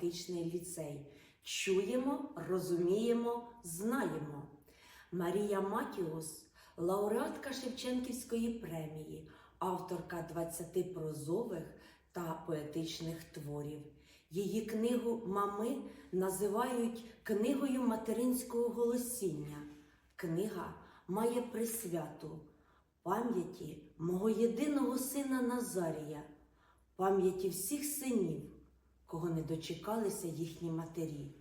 фізико-математичний ліцей. Чуємо, розуміємо, знаємо. Марія Матіус, лауреатка Шевченківської премії, авторка 20 прозових та поетичних творів. Її книгу Мами називають книгою материнського голосіння. Книга має присвяту пам'яті мого єдиного сина Назарія, пам'яті всіх синів, кого не дочекалися їхні матері,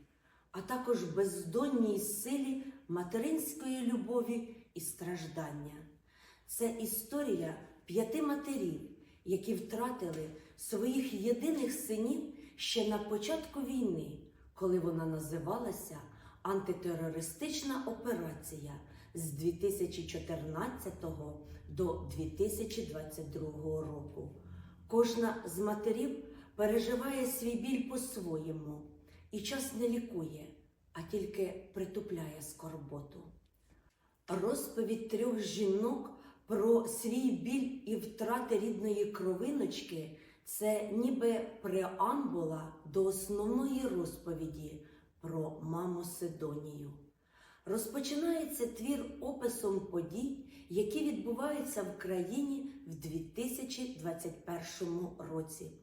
а також бездонній силі материнської любові і страждання. Це історія п'яти матерів, які втратили своїх єдиних синів ще на початку війни, коли вона називалася антитерористична операція з 2014 до 2022 року. Кожна з матерів переживає свій біль по-своєму, і час не лікує, а тільки притупляє скорботу. Розповідь трьох жінок про свій біль і втрати рідної кровиночки це ніби преамбула до основної розповіді про маму Сидонію. Розпочинається твір описом подій, які відбуваються в країні в 2021 році.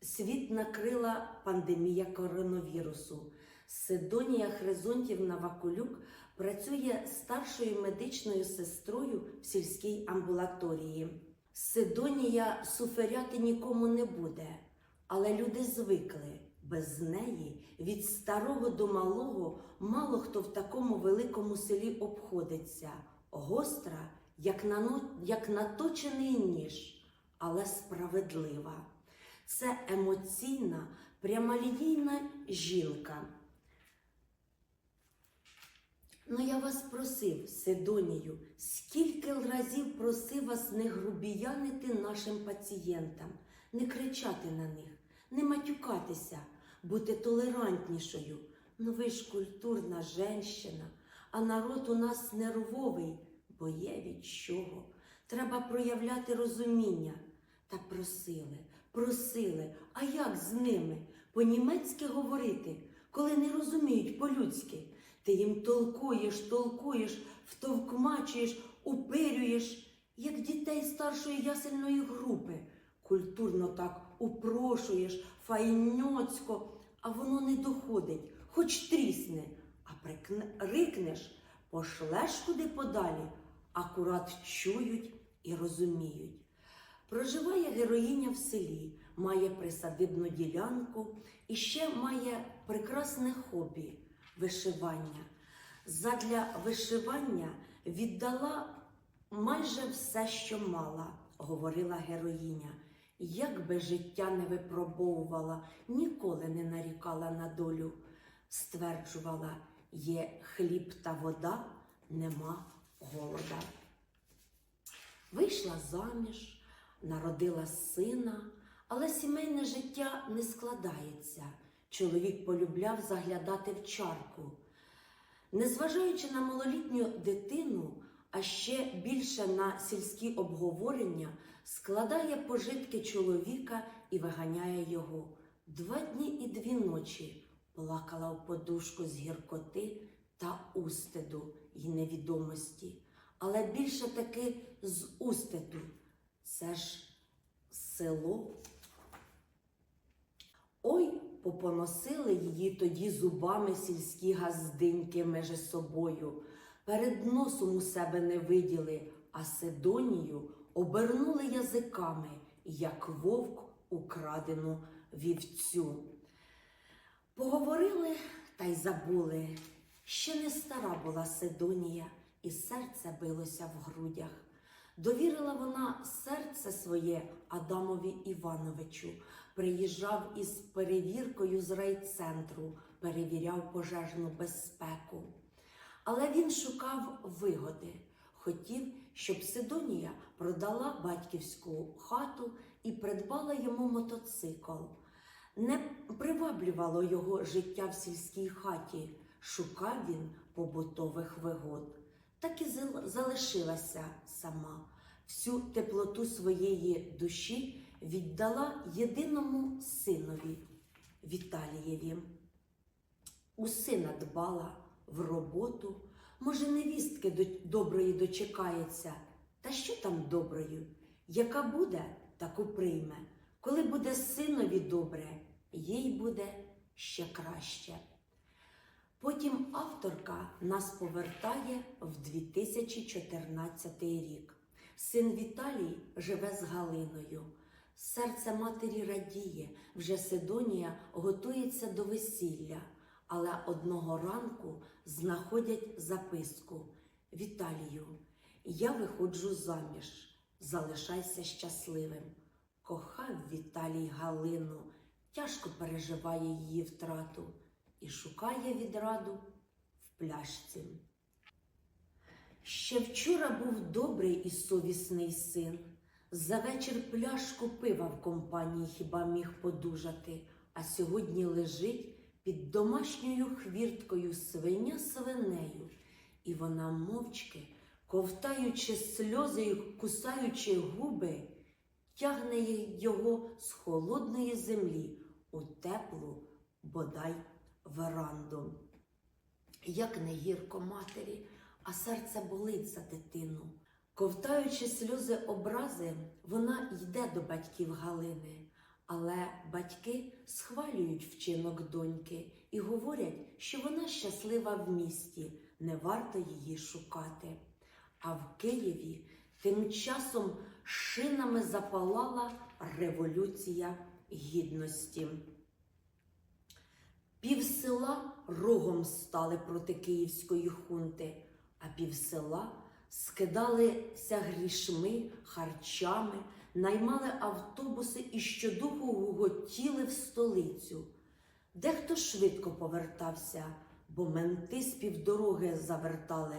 Світ накрила пандемія коронавірусу. Сидонія Хризонтівна Вакулюк працює старшою медичною сестрою в сільській амбулаторії. Сидонія суферяти нікому не буде, але люди звикли. Без неї від старого до малого мало хто в такому великому селі обходиться. Гостра, як, нано... як наточений ніж, але справедлива. Це емоційна, прямолінійна жінка. Ну, я вас просив, Сидонію, скільки разів просив вас не грубіянити нашим пацієнтам, не кричати на них, не матюкатися, бути толерантнішою. Ну ви ж культурна женщина, а народ у нас нервовий, бо є від чого. Треба проявляти розуміння. Та просили, просили, а як з ними? По-німецьки говорити, коли не розуміють по-людськи. Ти їм толкуєш, толкуєш, втовкмачуєш, упирюєш, як дітей старшої ясельної групи. Культурно так упрошуєш, файньоцько, а воно не доходить, хоч трісне, а прикне, рикнеш, пошлеш куди подалі, акурат чують і розуміють. Проживає героїня в селі, має присадибну ділянку і ще має прекрасне хобі вишивання. Задля вишивання віддала майже все, що мала, говорила героїня. Як би життя не випробовувала, ніколи не нарікала на долю, стверджувала, є хліб та вода, нема голода. Вийшла заміж, народила сина, але сімейне життя не складається. Чоловік полюбляв заглядати в чарку. Незважаючи на малолітню дитину, а ще більше на сільські обговорення, складає пожитки чоловіка і виганяє його. Два дні і дві ночі плакала в подушку з гіркоти та устиду й невідомості, але більше таки з устиду. Це ж село. Ой, попоносили її тоді зубами сільські газдиньки межи собою. Перед носом у себе не виділи, а Сидонію обернули язиками, як вовк украдену вівцю. Поговорили та й забули. Ще не стара була Сидонія, і серце билося в грудях. Довірила вона серце своє Адамові Івановичу, приїжджав із перевіркою з райцентру, перевіряв пожежну безпеку. Але він шукав вигоди, хотів, щоб Сидонія продала батьківську хату і придбала йому мотоцикл. Не приваблювало його життя в сільській хаті, шукав він побутових вигод. Так і зал- залишилася сама. Всю теплоту своєї душі віддала єдиному синові Віталієві. У сина дбала в роботу, може, невістки доброї дочекається. Та що там доброю? Яка буде, таку прийме. Коли буде синові добре, їй буде ще краще. Потім авторка нас повертає в 2014 рік. Син Віталій живе з Галиною. Серце матері радіє, вже Сидонія готується до весілля, але одного ранку знаходять записку Віталію, я виходжу заміж, залишайся щасливим. Кохав Віталій Галину, тяжко переживає її втрату і шукає відраду в пляшці. Ще вчора був добрий і совісний син. За вечір пляшку пива в компанії хіба міг подужати, а сьогодні лежить під домашньою хвірткою свиня свинею, і вона мовчки, ковтаючи сльози й кусаючи губи, тягне його з холодної землі у теплу, бодай веранду. Як не гірко матері, а серце болить за дитину. Ковтаючи сльози образи, вона йде до батьків Галини, але батьки схвалюють вчинок доньки і говорять, що вона щаслива в місті, не варто її шукати. А в Києві тим часом шинами запалала революція гідності. Села рогом стали проти київської хунти, а пів села скидалися грішми, харчами, наймали автобуси і щодуху гуготіли в столицю. Дехто швидко повертався, бо менти з півдороги завертали,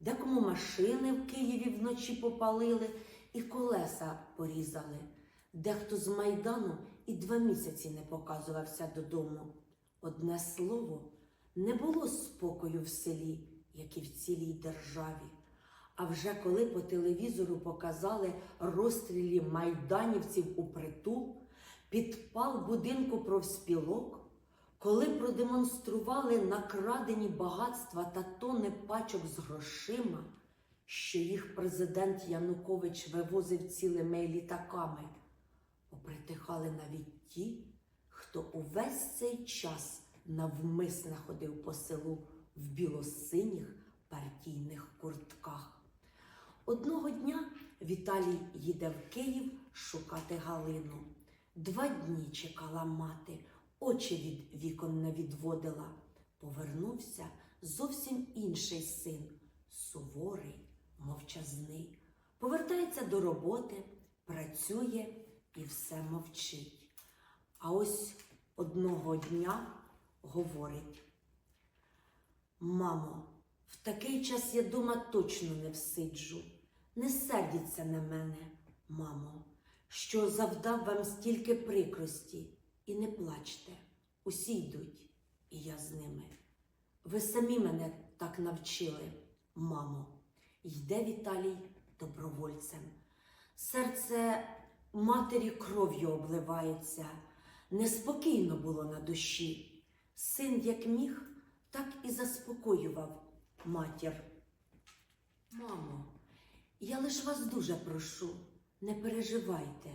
декому машини в Києві вночі попалили і колеса порізали. Дехто з майдану і два місяці не показувався додому. Одне слово, не було спокою в селі, як і в цілій державі. А вже коли по телевізору показали розстрілі майданівців у притул, підпал будинку профспілок, коли продемонстрували накрадені багатства та тони пачок з грошима, що їх президент Янукович вивозив цілими літаками, попритихали навіть ті, хто увесь цей час навмисне ходив по селу в білосиніх партійних куртках. Одного дня Віталій їде в Київ шукати Галину. Два дні чекала мати, очі від вікон не відводила. Повернувся зовсім інший син, суворий, мовчазний. Повертається до роботи, працює і все мовчить. А ось одного дня говорить: Мамо, в такий час я дома точно не всиджу. Не сердіться на мене, мамо, що завдав вам стільки прикрості, і не плачте, усі йдуть, і я з ними. Ви самі мене так навчили, мамо. Йде Віталій добровольцем. Серце матері кров'ю обливається. Неспокійно було на душі. Син, як міг, так і заспокоював матір. Мамо, я лиш вас дуже прошу, не переживайте.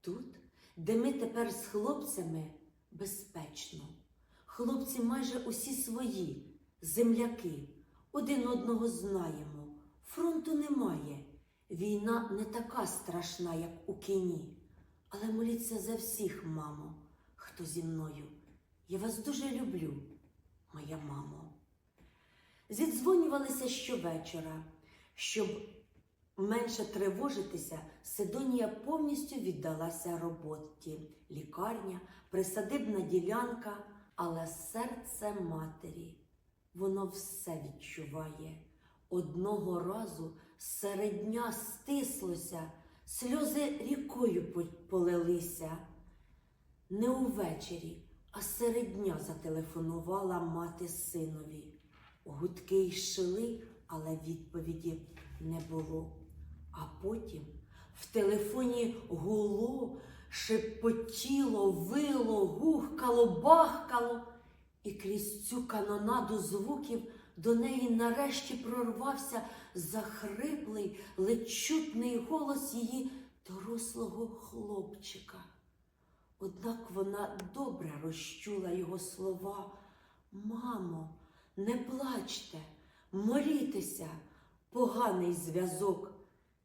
Тут, де ми тепер з хлопцями, безпечно. Хлопці майже усі свої, земляки, один одного знаємо. Фронту немає. Війна не така страшна, як у кіні. Але моліться за всіх, мамо, хто зі мною. Я вас дуже люблю, моя мамо. Зідзвонювалися щовечора, щоб менше тривожитися, Сидонія повністю віддалася роботі. Лікарня, присадибна ділянка, але серце матері, воно все відчуває. Одного разу серед дня стислося, сльози рікою полилися. Не увечері, а серед дня зателефонувала мати синові. Гудки йшли, але відповіді не було. А потім в телефоні гуло, шепотіло, вило, гухкало, бахкало, і крізь цю канонаду звуків до неї нарешті прорвався захриплий, ледь голос її дорослого хлопчика. Однак вона добре розчула його слова. Мамо, не плачте, молітеся, поганий зв'язок.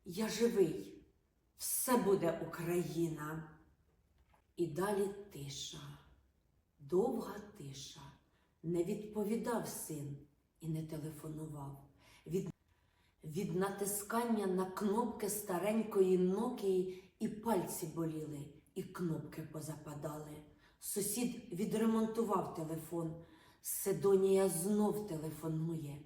Я живий, все буде Україна. І далі тиша, довга тиша. Не відповідав син і не телефонував. Від, від натискання на кнопки старенької Нокії і пальці боліли, і кнопки позападали. Сусід відремонтував телефон. Сидонія знов телефонує.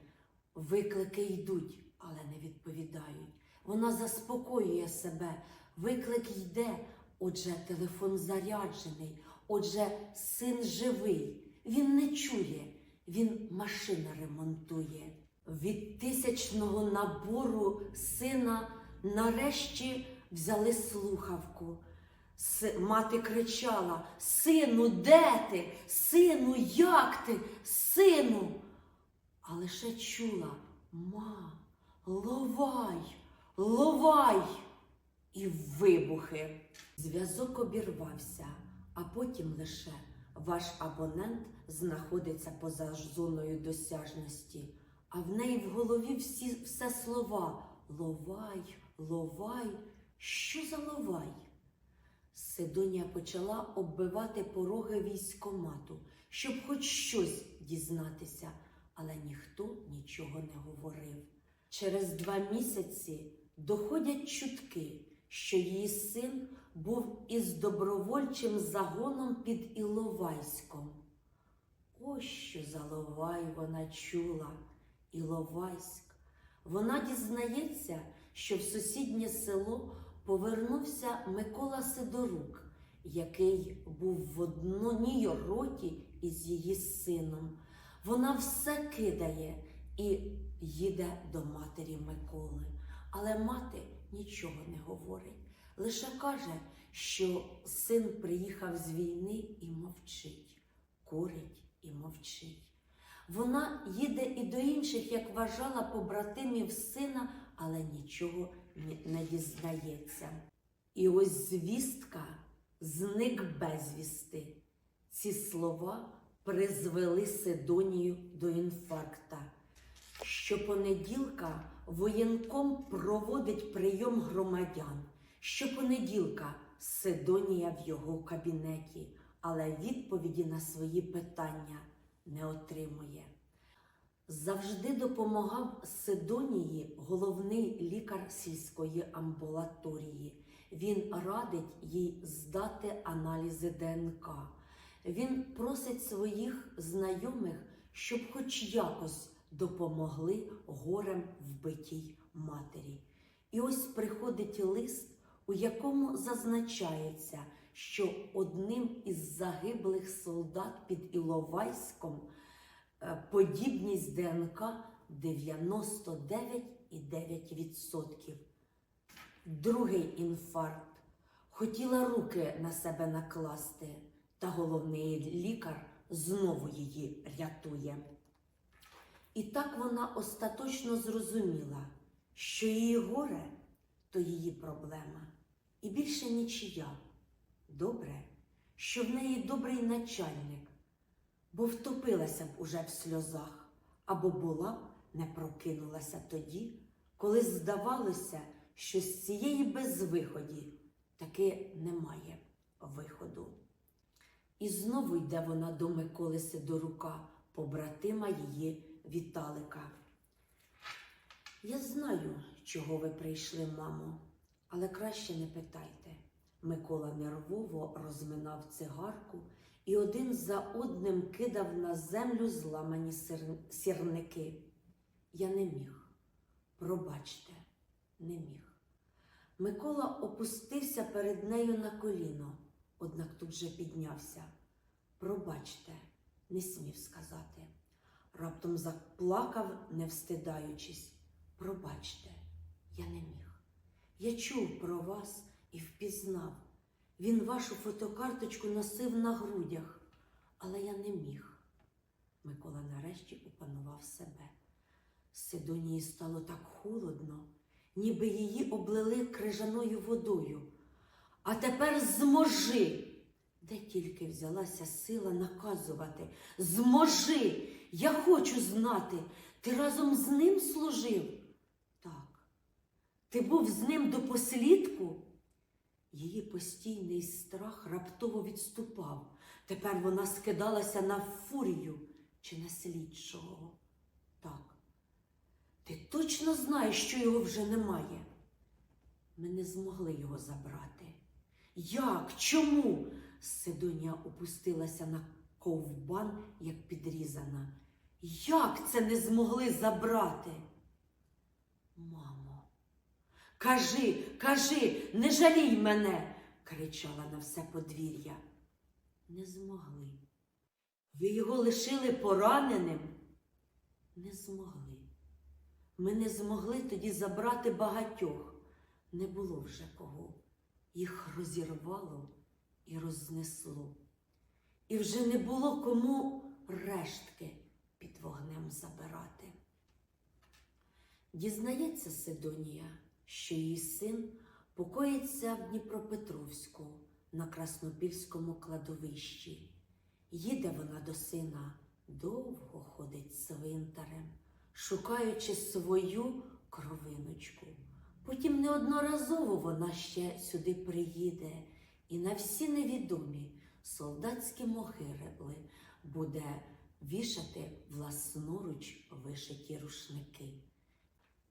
Виклики йдуть, але не відповідають. Вона заспокоює себе. Виклик йде, отже, телефон заряджений, отже, син живий. Він не чує, він машини ремонтує. Від тисячного набору сина нарешті взяли слухавку. Мати кричала: Сину, де ти? Сину, як ти? Сину. А лише чула ма, ловай, ловай. І вибухи. Зв'язок обірвався, а потім лише ваш абонент знаходиться поза зоною досяжності, а в неї в голові всі все слова ловай, ловай. Що за ловай? Сидонія почала оббивати пороги військомату, щоб хоч щось дізнатися, але ніхто нічого не говорив. Через два місяці доходять чутки, що її син був із добровольчим загоном під Іловайськом. Ось що за Ловай вона чула, Іловайськ. Вона дізнається, що в сусіднє село повернувся Микола Сидорук, який був в одній роті із її сином. Вона все кидає і їде до матері Миколи. Але мати нічого не говорить, лише каже, що син приїхав з війни і мовчить, курить і мовчить. Вона їде і до інших, як вважала побратимів сина, але нічого ні- не дізнається. І ось звістка зник безвісти. Ці слова призвели Сидонію до інфаркта. Щопонеділка воєнком проводить прийом громадян. Щопонеділка Сидонія в його кабінеті, але відповіді на свої питання не отримує. Завжди допомагав Сидонії головний лікар сільської амбулаторії. Він радить їй здати аналізи ДНК. Він просить своїх знайомих, щоб хоч якось допомогли горем вбитій матері. І ось приходить лист, у якому зазначається, що одним із загиблих солдат під Іловайськом подібність ДНК 99,9%. Другий інфаркт. Хотіла руки на себе накласти, та головний лікар знову її рятує. І так вона остаточно зрозуміла, що її горе то її проблема, і більше нічия. Добре, що в неї добрий начальник, бо втопилася б уже в сльозах, або була б не прокинулася тоді, коли здавалося, що з цієї безвиході таки немає виходу. І знову йде вона до Миколи Сидорука, побратима її Віталика. Я знаю, чого ви прийшли, мамо, але краще не питайте. Микола нервово розминав цигарку і один за одним кидав на землю зламані сірники. Я не міг. Пробачте, не міг. Микола опустився перед нею на коліно, однак тут же піднявся. Пробачте, не смів сказати. Раптом заплакав, не встидаючись. Пробачте, я не міг. Я чув про вас і впізнав. Він вашу фотокарточку носив на грудях, але я не міг. Микола нарешті опанував себе. Сидонії стало так холодно, ніби її облили крижаною водою. А тепер зможи. Де тільки взялася сила наказувати. Зможи! Я хочу знати, ти разом з ним служив? Так. Ти був з ним до послідку? Її постійний страх раптово відступав. Тепер вона скидалася на фурію чи на слідчого. Так. Ти точно знаєш, що його вже немає. Ми не змогли його забрати. Як? Чому? Сидонія опустилася на ковбан, як підрізана. Як це не змогли забрати? Мамо, кажи, кажи, не жалій мене, кричала на все подвір'я. Не змогли. Ви його лишили пораненим? Не змогли. Ми не змогли тоді забрати багатьох. Не було вже кого. Їх розірвало і рознесло. І вже не було кому рештки під вогнем забирати. Дізнається Сидонія, що її син покоїться в Дніпропетровську на Краснопільському кладовищі. Їде вона до сина, довго ходить цвинтарем, шукаючи свою кровиночку. Потім неодноразово вона ще сюди приїде і на всі невідомі солдатські могили буде вішати власноруч вишиті рушники.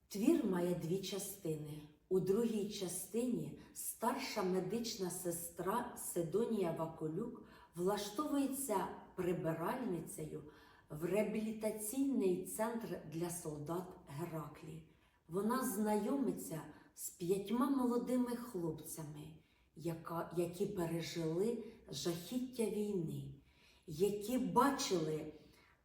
Твір має дві частини. У другій частині старша медична сестра Сидонія Вакулюк влаштовується прибиральницею в реабілітаційний центр для солдат Гераклі. Вона знайомиться з п'ятьма молодими хлопцями, яка, які пережили жахіття війни, які бачили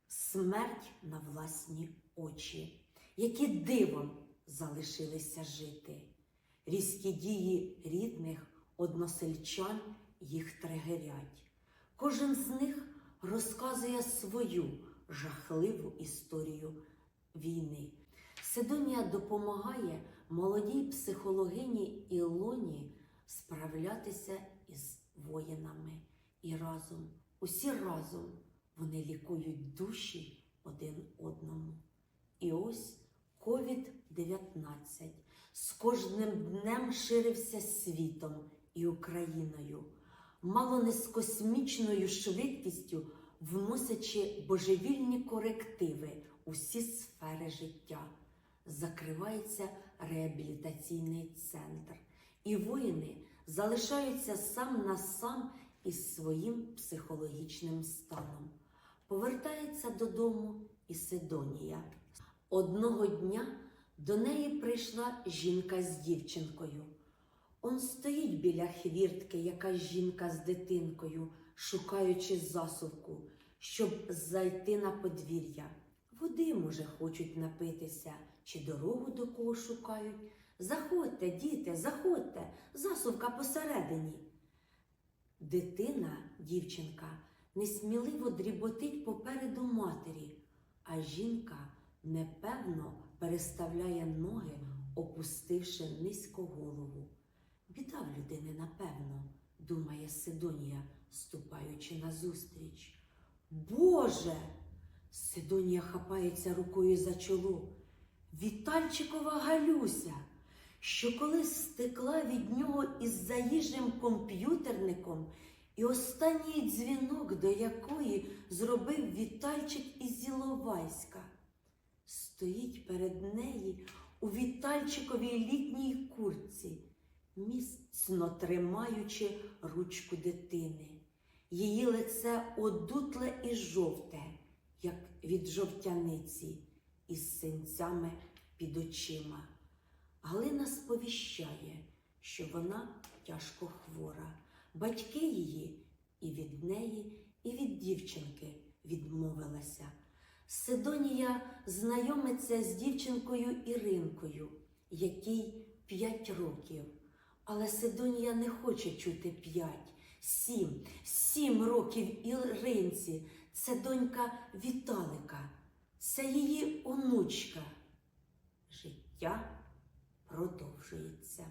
смерть на власні очі, які дивом залишилися жити. Різкі дії рідних односельчан їх тригерять. Кожен з них розказує свою жахливу історію війни. Сидонія допомагає молодій психологині Ілоні справлятися із воїнами. І разом, усі разом вони лікують душі один одному. І ось COVID-19 з кожним днем ширився світом і Україною, мало не з космічною швидкістю, вносячи божевільні корективи у всі сфери життя. Закривається реабілітаційний центр, і воїни залишаються сам на сам із своїм психологічним станом. Повертається додому і Сидонія. Одного дня до неї прийшла жінка з дівчинкою. Он стоїть біля хвіртки якась жінка з дитинкою, шукаючи засувку, щоб зайти на подвір'я. Води, може, хочуть напитися, чи дорогу до кого шукають. Заходьте, діти, заходьте, засувка посередині. Дитина, дівчинка, несміливо дріботить попереду матері, а жінка непевно переставляє ноги, опустивши низько голову. Біда в людини, напевно, думає Сидонія, ступаючи назустріч. Боже! Сидонія хапається рукою за чоло. Вітальчикова Галюся, що колись стекла від нього із заїжджим комп'ютерником, і останній дзвінок, до якої зробив Вітальчик із Іловайська. Стоїть перед нею у Вітальчиковій літній куртці, міцно тримаючи ручку дитини. Її лице одутле і жовте, як від жовтяниці, із синцями під очима. Галина сповіщає, що вона тяжко хвора. Батьки її і від неї, і від дівчинки відмовилася. Сидонія знайомиться з дівчинкою Іринкою, якій п'ять років. Але Сидонія не хоче чути п'ять, сім, сім років Іринці. Це донька Віталика, це її онучка. Життя продовжується.